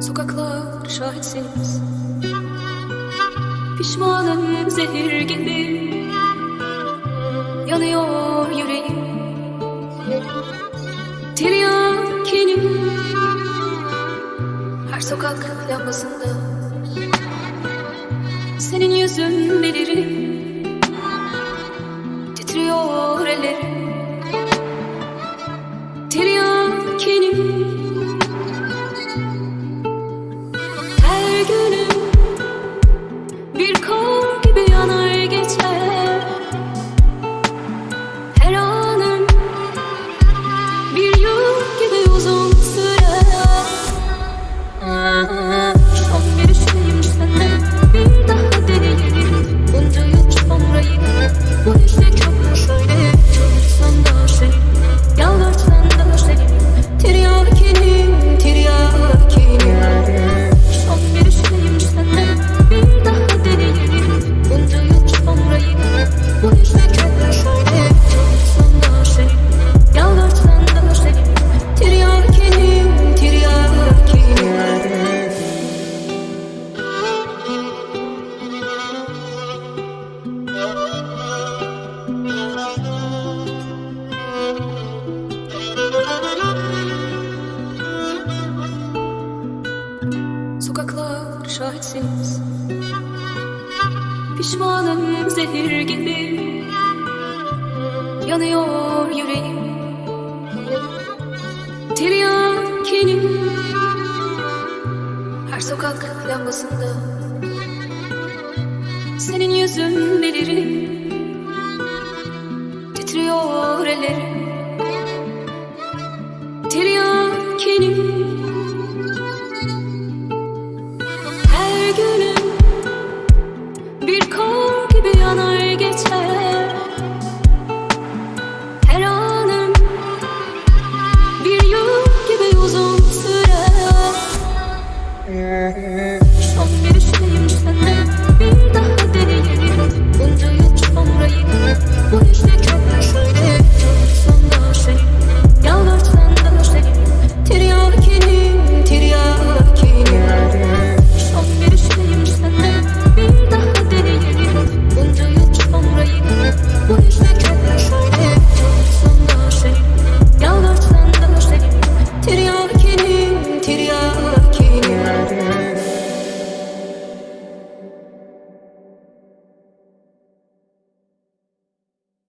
Sokaklar şahitsiz Pişmanım zehir gibi. Yanıyor yüreğim. Teliyor sokak lambasında. Senin yüzün belirir Sokaklar şahitsiz Pişmanım zehir gibi. Yanıyor yüreğim. Tiryakinim Her sokak lambasında. Senin yüzün belirim Titriyor ellerim. Tiryakinim here.